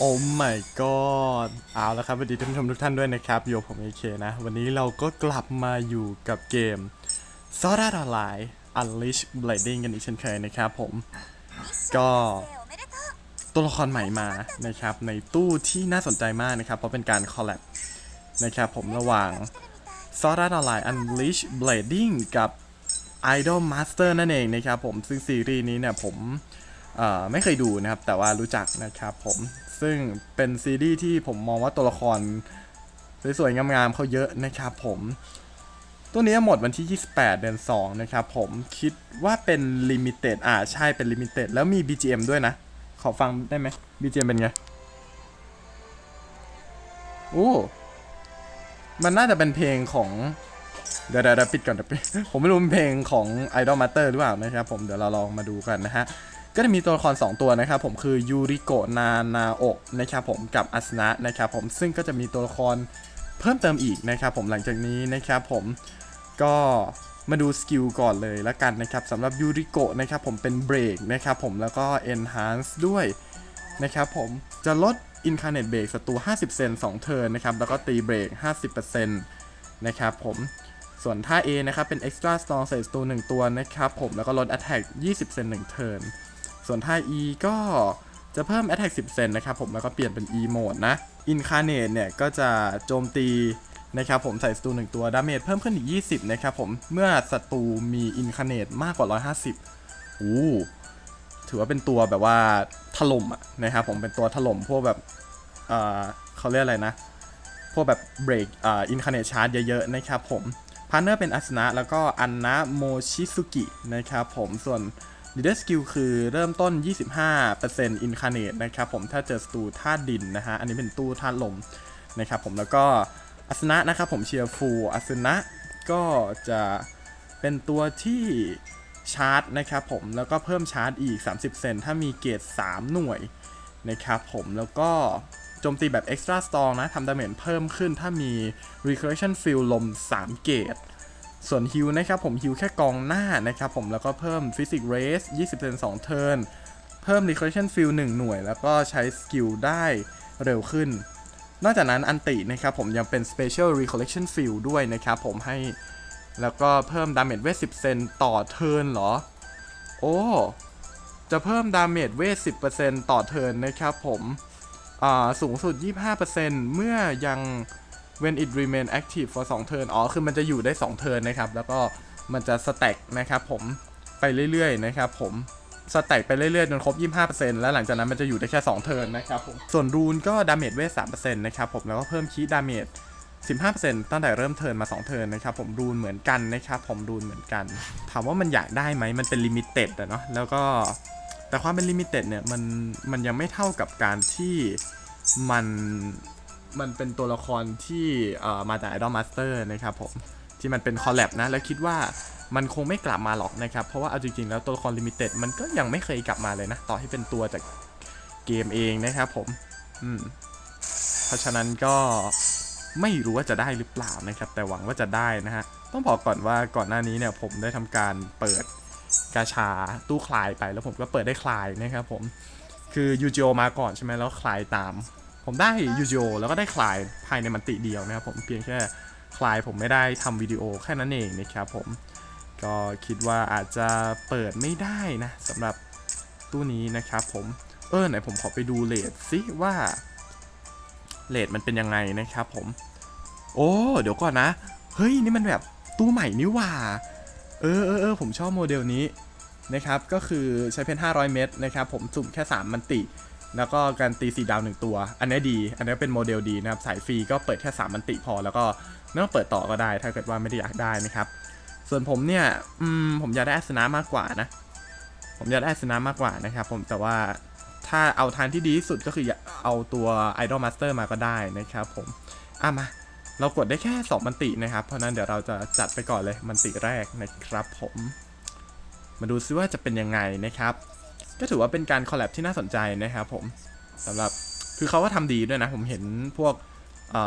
โอ้ my god เอาละครับสวัสดีท่านผู้ชมทุกท่านด้วยนะครับอยู่กับผมเอเคนะ วันนี้เราก็กลับมาอยู่กับเกม Sword Art Online Unleash Blading กันอีกเช่นเคยนะครับผม ก็ตัวละครใหม่มานะครับ ในตู้ที่น่าสนใจมากนะครับ เพราะเป็นการคอลแลบนะครับผมระหว่าง Sword Art Online Unleash Blading กับ Idol Master นั่นเองนะครับผมซึ่งซีรีส์นี้เนี่ยผม ไม่เคยดูนะครับ แต่ว่ารู้จักนะครับผมซึ่งเป็นซีรีส์ที่ผมมองว่าตัวละครสวยๆงามๆเขาเยอะนะครับผมตัวนี้หมดวันที่ 28 เดือน 2 นะครับผมคิดว่าเป็นลิมิเต็ดอ่าใช่เป็นลิมิเต็ดแล้วมี BGM ด้วยนะ ขอฟังได้ไหม BGM เป็นไง โอ้ มันน่าจะเป็นเพลงของ เดี๋ยวเดี๋ยวปิดก่อนเดี๋ยวปิดผมไม่รู้เป็นเพลงของ Idol Master หรือเปล่านะครับผมเดี๋ยวเราลองมาดูกันนะฮะ ก็จะมีตัวละคร 2 ตัวนะครับผมคือยูริโกนานาโอะนะครับผมกับอาสนะนะครับผมซึ่งก็จะมีตัวละครเพิ่มเติมอีกนะครับผมหลังจากนี้นะครับผมก็มาดูสกิลก่อนเลยละกันนะครับสำหรับยูริโกะนะครับผมเป็นเบรกนะครับผมแล้วก็ enhance ด้วยนะครับผมจะลด incarnate break ศัตรู 50 เซน2เทิร์นนะครับแล้วก็ตีเบรก 50%นะครับผมส่วนท่า A นะครับเป็น extra strong ใส่ศัตรู1ตัวนะครับผมแล้วก็ลด attack 20 เซน1เทิร์น ส่วนท่า E ก็จะเพิ่ม attack 10 เซนนะครับผมแล้วก็เปลี่ยนเป็น E mode นะ incarnate เนี่ยก็จะโจมตีนะครับผมใส่ศัตรู1ตัวดาเมจเพิ่มขึ้นอีก 20 นะครับผมเมื่อศัตรูมี incarnate มากกว่า 150อู้ถือว่าเป็นตัวแบบว่าถล่มอะนะครับผมเป็นตัวถล่มพวกแบบเอ่อเขาเรียกอะไรนะ พวกแบบเบรกอ่าอินคาเนชาร์เยอะๆนะครับผมพาร์เนอร์เป็นอัสนะ แล้วก็อันนะโมชิซุกินะครับผมส่วน Leader Skill คือเริ่มต้น 25% Incarnate นะครับผมถ้าเจอสตูธาตุดินนะฮะอันนี้เป็นตู้ธาตุลมนะครับผมแล้วก็อัสนะนะครับผมเชียร์ฟูอัสนะก็จะเป็นตัวที่ชาร์จนะครับผมแล้วก็เพิ่มชาร์จอีก 30 เซนถ้ามีเกรด3 หน่วยนะครับผมแล้วก็โจมตีแบบ Extra Strong นะทำดาเมจเพิ่มขึ้นถ้ามี Recursion Field ลม 3 เกรด ส่วนฮิวนะครับผมฮิวแค่กองหน้านะครับผมแล้วก็เพิ่ม Physic Race 20% 2เทิร์นเพิ่ม Recursion Field 1หน่วย แล้วก็ใช้สกิลได้เร็วขึ้น นอกจากนั้นอันตินะครับผมยังเป็น Special Recollection Field ด้วยนะครับผมให้แล้วก็เพิ่มดาเมจเวท10 เซนต่อเทิร์นเหรอ โอ้ จะเพิ่มดาเมจเวท10%ต่อเทิร์นนะครับผมสูงสุด 25%เมื่อยัง when it remain active for 2 turn อ๋อ คือมันจะอยู่ได้2เทิร์นนะครับ แล้วก็มันจะสแต็กนะครับผม ไปเรื่อยๆ นะครับผม สแต็กไปเรื่อยๆ จนครบ 25%แล้วหลังจากนั้นมันจะอยู่ได้แค่ 2 เทิร์นนะครับผม ส่วนรูนก็ดาเมจเวท3%นะครับผม แล้วก็เพิ่มคีดาเมจ15%ตั้งแต่เริ่มเทิร์นมา 2 เทิร์นนะครับผมรูนเหมือนกันนะครับผมรูนเหมือนกัน ถามว่ามันอยากได้ไหมมันเป็นลิมิเต็ดอะเนาะ แล้วก็แต่ความเป็นลิมิเต็ดเนี่ยมันมันยังไม่เท่ากับการที่มัน มันเป็นตัวละครที่มาจาก Idol Master นะครับผมที่มันเป็นคอลแลบนะ แล้วคิดว่ามันคงไม่กลับมาหรอกนะครับ เพราะว่าเอาจริงๆแล้วตัวละครลิมิเต็ดมันก็ยังไม่เคยกลับมาเลยนะ ต่อให้เป็นตัวจากเกมเองนะครับผมอืมเพราะฉะนั้นก็ไม่รู้ว่าจะได้หรือเปล่านะครับ แต่หวังว่าจะได้นะฮะ ต้องบอกก่อนว่าก่อนหน้านี้เนี่ยผมได้ทำการเปิดกาชาตู้คลายไปแล้วผมก็เปิดได้คลายนะครับผมคือยูจิโอมาก่อนใช่ไหมแล้วคลายตาม ผมได้ยูจิโอแล้วก็ได้คลายภายในมันติเดียวนะครับผมเพียงแค่คลายผมไม่ได้ทำวิดีโอแค่นั้นเองนะครับผมก็คิดว่าอาจจะเปิดไม่ได้นะสำหรับตู้นี้นะครับผมเออไหนผมขอไปดูเลทซิว่าเลทมันเป็นยังไงนะครับผม โอ้เดี๋ยวก่อนนะ เฮ้ยนี่มันแบบตู้ใหม่นี่ว่า เออเออเออผมชอบโมเดลนี้นะครับก็คือใช้เพน500 เมตรนะครับผมสุ่มแค่ 3 มันติ แล้วก็การตี4ดาว1ตัว อันนี้ดี อันนี้เป็นโมเดลดีนะครับ สายฟรีก็เปิดแค่3มันติพอ แล้วก็ไม่ต้องเปิดต่อก็ได้ ถ้าเกิดว่าไม่ได้อยากได้นะครับ ส่วนผมเนี่ย อืม ผมอยากได้อัสนะมากกว่านะ ผมอยากได้อัสนะมากกว่านะครับ ผม แต่ว่าถ้าเอาทางที่ดีที่สุดก็คือเอาตัว Idol Master มาก็ได้นะครับผม อะมา เรากดได้แค่2มันตินะครับ เพราะนั้นเดี๋ยวเราจะจัดไปก่อนเลยมันติแรกนะครับผม มาดูซิว่าจะเป็นยังไงนะครับ ก็ถือว่าเป็นการคอลแลบที่น่าสนใจนะครับผมสำหรับคือเขาก็ทำดีด้วยนะ ผมเห็นพวก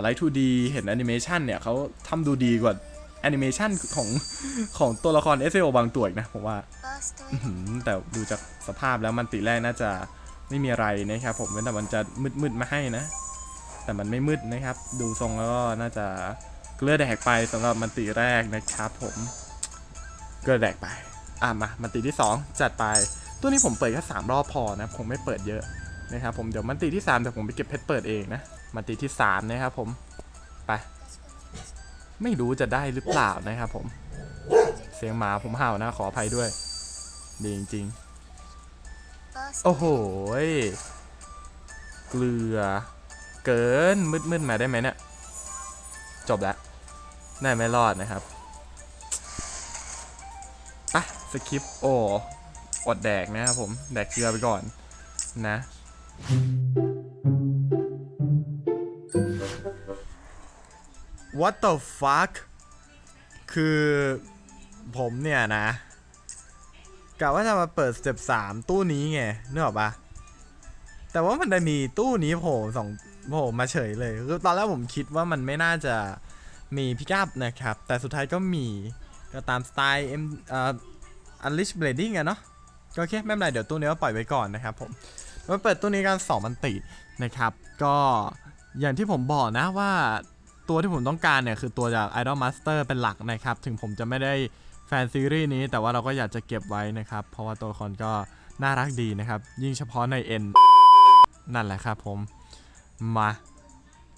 ไลท์ 2D เห็นแอนิเมชันเนี่ยเขาทำดูดีกว่าแอนิเมชันของของตัวละคร s อ o บางตัวอีกนะ ผมว่าแต่ดูจากสภาพแล้วมันติแรกน่าจะไม่มีอะไรนะครับผมเว้นแต่มันจะมืดๆมาให้นะ แต่มันไม่มืดนะครับ ดูทรงแล้วก็น่าจะเกลือแดกไปสำหรับมันติแรกนะครับผมเกลือแดกไป อะมามันติที่ 2 จัดไป ตัวนี้ผมเปิดแค่สามรอบพอนะผมไม่เปิดเยอะนะครับผมเดี๋ยวมันติที่3เดี๋ยวผมไปเก็บเพชรเปิดเองนะมันติที่ 3 นะครับผม ไป ไม่รู้จะได้หรือเปล่านะครับผม เสียงหมาผมเห่านะขออภัยด้วย ดีจริงๆ โอ้โหเกลือ เกินมืดๆมาได้ไหมเนี่ย จบแล้วน่าไม่รอดนะครับ ไปสคิปโอ อดแดกนะครับผมแดกเกลือไปก่อนนะ What the fuck คือผมเนี่ยนะกะว่าจะมาเปิดสเต็ปสามตู้นี้ไงนึกออกปะแต่ว่ามันจะมีตู้นี้โผล่สองโผล่มาเฉยเลยคือตอนแรกผมคิดว่ามันไม่น่าจะมีพิกัพนะครับ แต่สุดท้ายก็มีก็ตามสไตล์เอ็มเอ่อ Unleash Blading อะเนาะ ก็โอเคไม่เป็นไรเดี๋ยวตู้นี้ก็ปล่อยไว้ก่อนนะครับผมมาเปิดตู้นี้กัน2มันตินะครับ ก็อย่างที่ผมบอกนะว่าตัวที่ผมต้องการเนี่ยคือตัวจาก Idol Master เป็นหลักนะครับ ถึงผมจะไม่ได้แฟนซีรีส์นี้ แต่ว่าเราก็อยากจะเก็บไว้นะครับ เพราะว่าตัวละครก็น่ารักดีนะครับ ยิ่งเฉพาะใน N นั่นแหละครับผม มา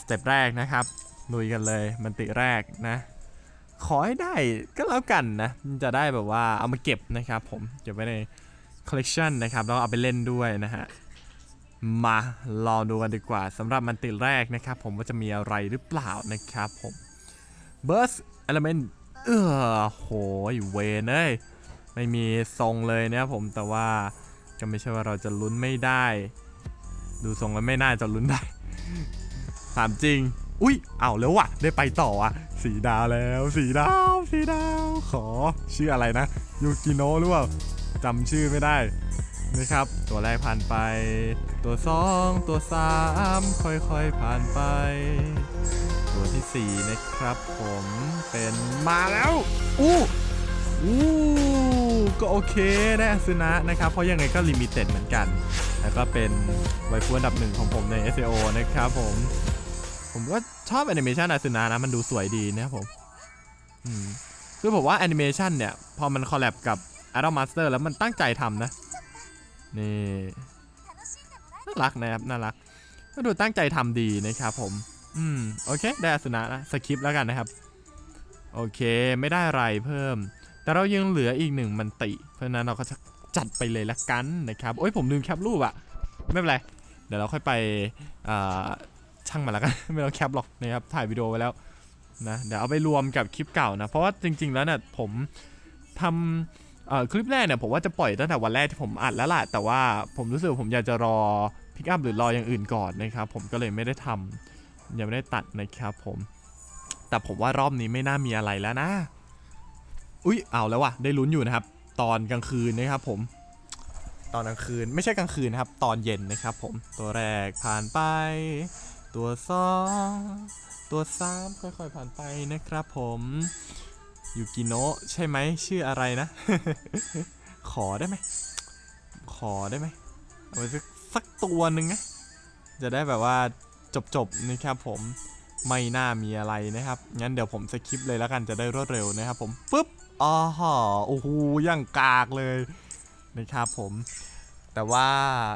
สเต็ปแรกนะครับลุยกันเลยมันติแรกนะ ขอให้ได้ก็แล้วกันนะ จะได้แบบว่าเอามาเก็บนะครับผมเก็บไว้ใน collection นะครับ แล้วเอาไปเล่นด้วยนะฮะ มารอดูกันดีกว่าสำหรับมันติแรกนะครับ ผมว่าจะมีอะไรหรือเปล่านะครับผม Burst Element เออโหยเวนเอ้ยไม่มีทรงเลยนะครับผมแต่ว่าก็ไม่ใช่ว่าเราจะลุ้นไม่ได้ ดูทรงแล้วไม่น่าจะลุ้นได้ถามจริง อุ้ยเอาแล้วว่ะได้ไปต่ออะ สีดาวแล้ว สีดาว สีดาว ขอชื่ออะไรนะ ยูกิโนะหรือเปล่า จำชื่อไม่ได้นะครับ ตัวแรกผ่านไป ตัวสองตัวสามค่อยๆผ่านไป ตัวที่สี่นะครับ ผมเป็นมาแล้วอู้อู้ก็โอเคได้อาซึนะนะครับ เพราะยังไงก็ลิมิเต็ดเหมือนกัน แล้วก็เป็นไวฟูอันดับหนึ่งของผมใน SEO นะครับผม ผมก็ชอบแอนิเมชันอาซึนะนะ มันดูสวยดีนะครับผมอืมคือผมว่าแอนิเมชันเนี่ย พอมันคอลแลบกับ Idol Master แล้วมันตั้งใจทำนะ นี่ น่ารักนะครับ น่ารัก ก็ดูตั้งใจทำดีนะครับผม อืม โอเค ได้อาสนะนะสคิปแล้วกันนะครับ โอเค ไม่ได้อะไรเพิ่ม แต่เรายังเหลืออีกหนึ่งมันติ เพราะนั้นเราก็จะจัดไปเลยละกันนะครับ โอ้ยผมลืมแคปรูปอะไม่เป็นไร เดี๋ยวเราค่อยไปช่างมันละกัน ไม่ต้องแคปหรอกนะครับ ถ่ายวิดีโอไว้แล้วนะ เดี๋ยวเอาไปรวมกับคลิปเก่านะ เพราะว่าจริง ๆ แล้วเนี่ยผมทำ คลิปแรกเนี่ยผมว่าจะปล่อยตั้งแต่วันแรกที่ผมอัดแล้วล่ะ แต่ว่าผมรู้สึกผมอยากจะรอพิกอัพหรือรออย่างอื่นก่อนนะครับ ผมก็เลยไม่ได้ทำยังไม่ได้ตัดนะครับผม แต่ผมว่ารอบนี้ไม่น่ามีอะไรแล้วนะ อุ๊ยเอาแล้วว่ะได้ลุ้นอยู่นะครับ ตอนกลางคืนนะครับผม ตอนกลางคืนไม่ใช่กลางคืนนะครับ ตอนเย็นนะครับ ผมตัวแรกผ่านไป ตัวสองตัวสามค่อยๆผ่านไปนะครับ ผม ยูกิโนะใช่ไหมชื่ออะไรนะ ขอได้ไหม ขอได้ไหมเอาไปสักสักตัวหนึ่งนะ จะได้แบบว่าจบๆนะครับผมไม่น่ามีอะไรนะครับ งั้นเดี๋ยวผมสคิปเลยแล้วกันจะได้รวดเร็วนะครับผมปุ๊บอ๋อโอ้โหยังกากเลยนะครับผม แต่ว่า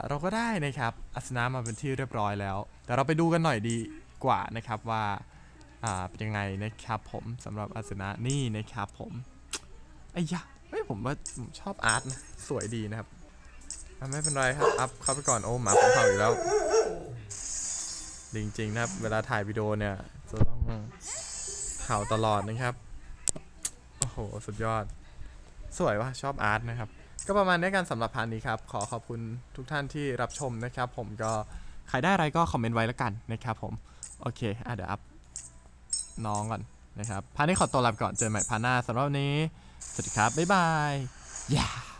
เราก็ได้นะครับอัสนะมาเป็นที่เรียบร้อยแล้ว แต่เราไปดูกันหน่อยดีกว่านะครับว่า อ่าเป็นยังไงนะครับผมสำหรับอาสนะนี่นะครับผมไอ้ยะเฮ้ยผมว่าผมชอบอาร์ตนะสวยดีนะครับไม่เป็นไรครับ อัพเข้าไปก่อนโอ้หมาผมเห่าอีกแล้ว จริงๆนะครับ เวลาถ่ายวิดีโอเนี่ยจะต้องเห่าตลอดนะครับ โอ้โห สุดยอด สวยว่ะชอบอาร์ตนะครับ ก็ประมาณนี้กันสำหรับพาร์ทนี้ครับ ขอขอบคุณทุกท่านที่รับชมนะครับ ผมก็ใครได้อะไรก็คอมเมนต์ไว้แล้วกันนะครับผม โอเคอะเดี๋ยวอัพ น้องก่อนนะครับพาร์ทนี้ขอตัวลาไปก่อนเจอกันใหม่พาร์ทหน้าสำหรับวันนี้ สวัสดีครับ บ๊ายบายย่า